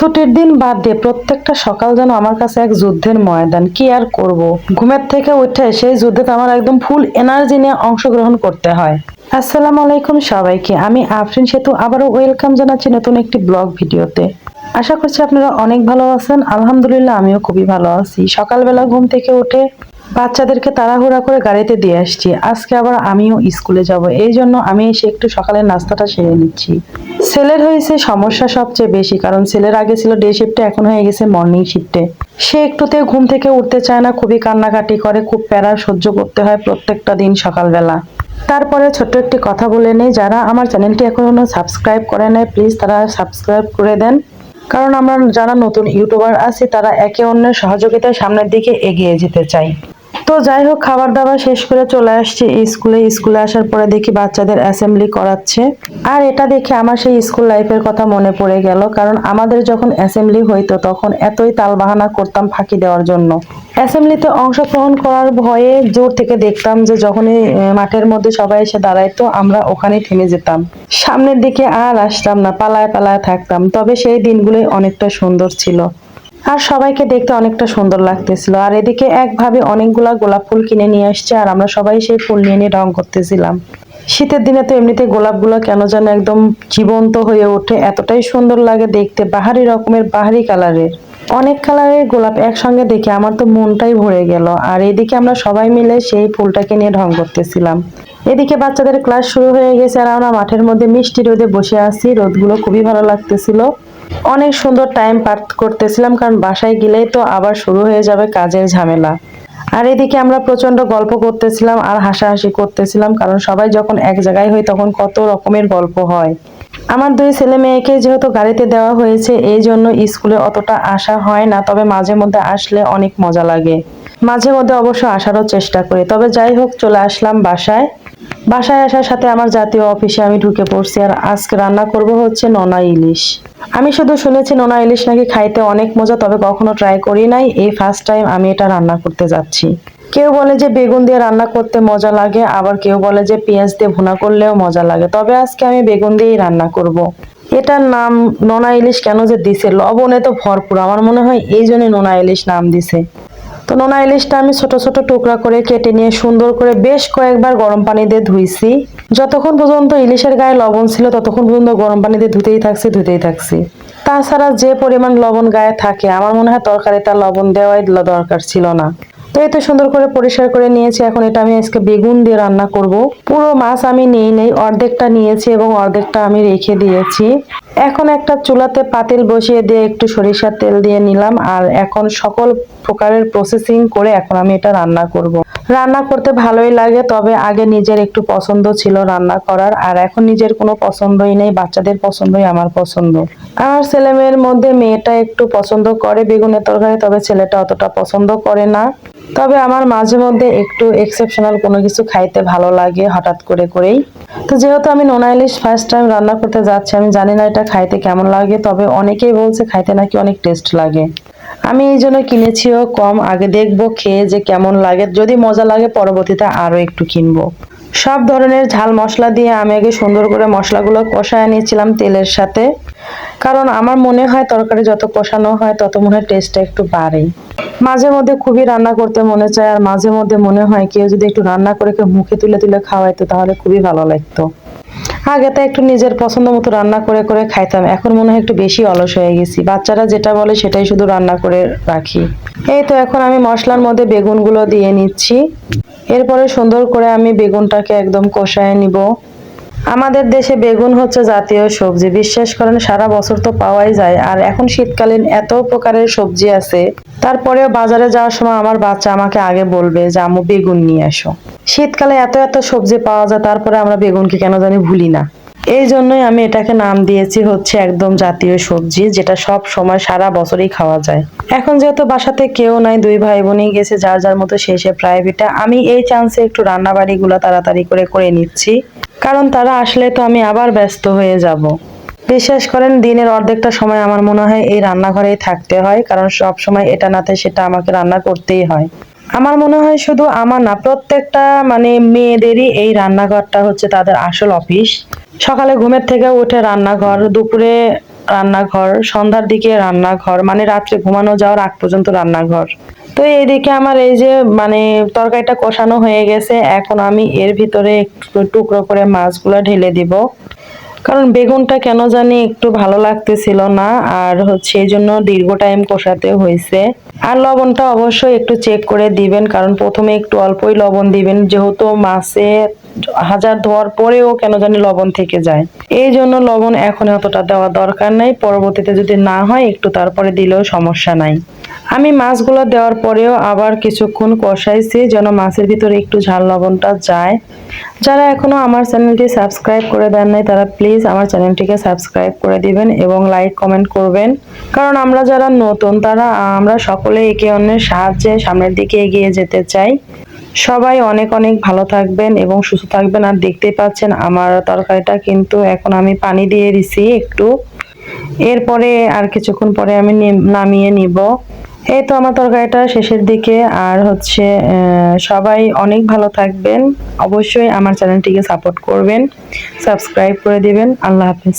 ছুটির দিন বাদ দিয়ে প্রত্যেকটা সকাল যেন আমার কাছে এক যুদ্ধের ময়দান। কি আর করব? ঘুমের থেকে উঠে সেই যুদ্ধে আমার একদম ফুল এনার্জি নিয়ে অংশগ্রহণ করতে হয়। আসসালামু আলাইকুম সবাইকে, আমি আফরিন সেতু আবারও ওয়েলকাম জানাচ্ছি নতুন একটি ব্লগ ভিডিওতে। আশা করছি আপনারা অনেক ভালো আছেন, আলহামদুলিল্লাহ আমিও খুবই ভালো আছি। সকালবেলা ঘুম থেকে উঠে বাচ্চাদেরকে তাড়াহুড়া করে গাড়িতে দিয়ে আসছি। আজকে আবার আমিও স্কুলে যাব, এই জন্য আমি এসে একটু সকালের নাস্তাটা সেরে নিচ্ছি। ছেলের হয়েছে সমস্যা সবচেয়ে বেশি, কারণ ছেলের আগে ছিল ডে শিফটে এখন হয়ে গেছে মর্নিং শিফটে সে একটুতে ঘুম থেকে উঠতে চায় না, খুবই কান্নাকাটি করে, খুব প্যারা সহ্য করতে হয় প্রত্যেকটা দিন সকালবেলা। তারপরে ছোট্ট একটি কথা বলে নেই, যারা আমার চ্যানেলটি এখনও সাবস্ক্রাইব করে নেয় প্লিজ তারা সাবস্ক্রাইব করে দেন। কারণ আমরা যারা নতুন ইউটিউবার আছি, তারা একে অন্যের সহযোগিতায় সামনের দিকে এগিয়ে যেতে চাই। তো যাই হোক, খাবার দাবার শেষ করে চলে আসছি। স্কুলে স্কুলে আসার পরে দেখি বাচ্চাদের অ্যাসেম্বলি করাচ্ছে। আর এটা দেখে আমার সেই স্কুল লাইফের কথা মনে পড়ে গেল, কারণ আমাদের যখন অ্যাসেম্বলি হইতো তখন এতই তালবাহানা করতাম ফাঁকি দেওয়ার জন্য। অ্যাসেম্বলিতে অংশগ্রহণ করার ভয়ে জোর থেকে দেখতাম যে যখনই মাঠের মধ্যে সবাই এসে দাঁড়াইতো, আমরা ওখানেই থেমে যেতাম। সামনের দিকে আর আসতাম না, পালায় পালায় থাকতাম। তবে সেই দিনগুলোই অনেকটা সুন্দর ছিল। আর সবাইকে দেখতে অনেকটা সুন্দর লাগতেছিল। আর এদিকে একভাবে অনেকগুলা গোলাপ ফুল কিনে নিয়ে আসছে, আর আমরা সবাই সেই ফুল নিয়ে নিয়ে রং করতেছিলাম। শীতের দিনে তো এমনিতে গোলাপগুলো কেন যেন একদম জীবন্ত হয়ে ওঠে, এতটাই সুন্দর লাগে দেখতে, বাহারি রকমের, বাহারি কালারের। অনেক কালারের গোলাপ একসঙ্গে দেখে আমার তো মনটাই ভরে গেল। আর এদিকে আমরা সবাই মিলে সেই ফুলটাকে নিয়ে ঢং করতেছিলাম। এদিকে বাচ্চাদের ক্লাস শুরু হয়ে গেছে, আর আমরা মাঠের মধ্যে মিষ্টি রোদে বসে আছি, রোদগুলো খুবই ভালো লাগতেছিল। অনেক সুন্দর টাইম পার করতেছিলাম, কারণ বাসায় গেলেই তো আবার শুরু হয়ে যাবে কাজের ঝামেলা। আর এদিকে আমরা প্রচণ্ড গল্প করতেছিলাম আর হাসাহাসি করতেছিলাম, কারণ সবাই যখন এক জায়গায় হয় তখন কত রকমের গল্প হয়। আমার দুই ছেলে মেয়েকে যেহেতু গাড়িতে দেওয়া হয়েছে, এই জন্য স্কুলে অতটা আসা হয় না, তবে মাঝে মধ্যে আসলে অনেক মজা লাগে। মাঝে মধ্যে অবশ্য আসারও চেষ্টা করি, তবে যাই হোক চলে আসলাম বাসায়। বাসায় আসার সাথে আমার জাতীয় অফিসে আমি ঢুকে পড়ছি আর আজকে রান্না করব হচ্ছে নোনা ইলিশ। আমি শুধু শুনেছি নোনা ইলিশ নাকি খাইতে অনেক মজা, তবে কখনো ট্রাই করি নাই। এই ফার্স্ট টাইম আমি এটা রান্না করতে যাচ্ছি। কেউ বলে যে বেগুন দিয়ে রান্না করতে মজা লাগে, আবার কেউ বলে যে পেঁয়াজ দিয়ে ভুনা করলেও মজা লাগে। তবে আজকে আমি বেগুন দিয়েই রান্না করব। এটার নাম নোনা ইলিশ কেন যে দিছে? লবণে তো ভরপুর। আমার মনে হয় এই জন্য নোনা ইলিশ নাম দিছে। তো নোনা ইলিশটা আমি ছোট ছোট টুকরা করে কেটে নিয়ে সুন্দর করে বেশ কয়েকবার গরম পানি দিয়ে ধুইছি। যতক্ষণ পর্যন্ত ইলিশের গায়ে লবণ ছিল, ততক্ষণ পর্যন্ত গরম পানি দিয়ে ধুতেই থাকছি ধুতেই থাকছি। তাছাড়া যে পরিমাণ লবণ গায়ে থাকে, আমার মনে হয় তরকারিতে লবণ দেওয়াই দরকার ছিল না। তো এই তো সুন্দর করে পরিষ্কার করে নিয়েছি। এখন এটা আমি আজকে বেগুন দিয়ে রান্না করব। পুরো মাছ আমি নিই নেই, অর্ধেকটা নিয়েছি এবং অর্ধেকটা আমি রেখে দিয়েছি। এখন একটা চুলাতে পাতিল বসিয়ে দিয়ে একটু সরিষার তেল দিয়ে নিলাম, আর এখন সকল প্রকারের প্রসেসিং করে এখন আমি এটা রান্না করব। রান্না করতে ভালোই লাগে, তবে আগে নিজের একটু পছন্দ ছিল রান্না করার, আর এখন নিজের কোনো পছন্দই নেই, বাচ্চাদের পছন্দই আমার পছন্দ। আমার ছেলে মেয়ের মধ্যে মেয়েটা একটু পছন্দ করে বেগুনের তরকারি, তবে ছেলেটা অতটা পছন্দ করে না। তবে আমার মাঝে মধ্যে একটু এক্সেপশনাল কোনো কিছু খাইতে ভালো লাগে হঠাৎ করে করেই। তো যেহেতু আমি নোনা ইলিশ ফার্স্ট টাইম রান্না করতে যাচ্ছি, আমি জানি না এটা খাইতে কেমন লাগে? তবে অনেকেই বলছে খাইতে নাকি অনেক টেস্ট লাগে। আমি এই জন্য কিনেছিও কম, আগে দেখব, খেয়ে যে কেমন লাগে। যদি মজা লাগে, পরবর্তীতে আরও একটু কিনবো। সব ধরনের ঝাল মশলা দিয়ে আমি আগে সুন্দর করে মশলাগুলো কষায় নিয়েছিলাম তেলের সাথে। কারণ আমার মনে হয় তরকারি যত কষানো হয়, তত মনে হয় টেস্টটা একটু বাড়ে। মাঝে মধ্যে খুবই রান্না করতে মনে চায়, আর মাঝে মধ্যে মনে হয় কেউ যদি একটু রান্না করে কেউ মুখে তুলে তুলে খাওয়াইতো, তাহলে খুবই ভালো লাগতো। আগে তো একটু নিজের পছন্দ মতো রান্না করে করে খাইতাম, এখন মনে হয় একটু বেশি অলস হয়ে গেছি। বাচ্চারা যেটা বলে সেটাই শুধু রান্না করে রাখি। এই তো এখন আমি মশলার মধ্যে বেগুনগুলো দিয়ে নিচ্ছি। এরপরে সুন্দর করে আমি বেগুনটাকে একদম কষায় নিব। আমাদের দেশে বেগুন হচ্ছে জাতীয় সবজি। বিশ্বাস করেন, সারা বছর তো পাওয়াই যায়। আর এখন শীতকালীন এত প্রকারের সবজি আছে। তারপরেও বাজারে যাওয়ার সময় আমার বাচ্চা আমাকে আগে বলবে যে, আম্মু, বেগুন নিয়ে আসো শীতকালে এত এত সবজি পাওয়া যায়, তারপরে আমরা বেগুনকে কেন জানি ভুলি না। এই জন্যই আমি এটাকে নাম দিয়েছি হচ্ছে একদম জাতীয় সবজি, যেটা সব সময় সারা বছরই খাওয়া যায়। এখন যেহেতু বাসাতে কেউ নাই, দুই ভাই বোনই গেছে, যার যার মতো শেষে প্রাইভেটে আমি এই চান্সে একটু রান্না বাড়িগুলো তাড়াতাড়ি করে করে নিচ্ছি। কারণ তারা আসলে তো আমি আবার ব্যস্ত হয়ে যাব। বিশ্বাস করেন, দিনের অর্ধেকটা সময় আমার মনে হয় এই রান্নাঘরেই থাকতে হয়, কারণ সব সময় এটা নাতে সেটা আমাকে রান্না করতেই হয়। আমার মনে হয় শুধু আমার না, প্রত্যেকটা মানে মেয়েদেরই এই রান্নাঘরটা হচ্ছে তাদের আসল অফিস। সকালে ঘুমের থেকে উঠে রান্নাঘর, দুপুরে রান্নাঘর, সন্ধ্যার দিকে রান্নাঘর মানে রাত্রে ঘুমানো যাওয়ার আগ পর্যন্ত রান্নাঘর। তো এইদিকে আমার এই যে মানে তরকারিটা কষানো হয়ে গেছে, এখন আমি এর ভিতরে একটু টুকরো করে মাছগুলো ঢেলে দিব। কারণ বেগুনটা কেন জানি একটু ভালো লাগতেছিল না, আর হচ্ছে এই জন্য দীর্ঘ টাইম কষাতে হয়েছে। আর লবণটা অবশ্যই একটু চেক করে দিবেন, কারণ প্রথমে একটু অল্পই লবণ দিবেন, যেহেতু মাছে হাজার ধোয়ার পরেও কেন জানি লবণ থেকে যায়। এই জন্য লবণ এখন এতটা দেওয়া দরকার নাই, পরবর্তীতে যদি না হয় একটু তারপরে দিলেও সমস্যা নাই। আমি মাছগুলো দেওয়ার পরেও আবার কিছুক্ষণ কষাইছি যেন মাছের ভিতরে একটু ঝাল লবণটা যায়। যারা এখনও আমার চ্যানেলটি সাবস্ক্রাইব করে দেন নাই, তারা প্লিজ আমার চ্যানেলটিকে সাবস্ক্রাইব করে দিবেন এবং লাইক কমেন্ট করবেন। কারণ আমরা যারা নতুন, তারা, আমরা সকলে একে অন্যের সাহায্যে সামনের দিকে এগিয়ে যেতে চাই। সবাই অনেক অনেক ভালো থাকবেন এবং সুস্থ থাকবেন। আর দেখতেই পাচ্ছেন আমার তরকারিটা কিন্তু এখন আমি পানি দিয়ে দিছি একটু। এরপরে আর কিছুক্ষণ পরে আমি নামিয়ে নিব। এই তো আমার তরকারিটা শেষের দিকে, আর হচ্ছে সবাই অনেক ভালো থাকবেন। অবশ্যই আমার চ্যানেলটিকে সাপোর্ট করবেন, সাবস্ক্রাইব করে দিবেন। আল্লাহ হাফিজ।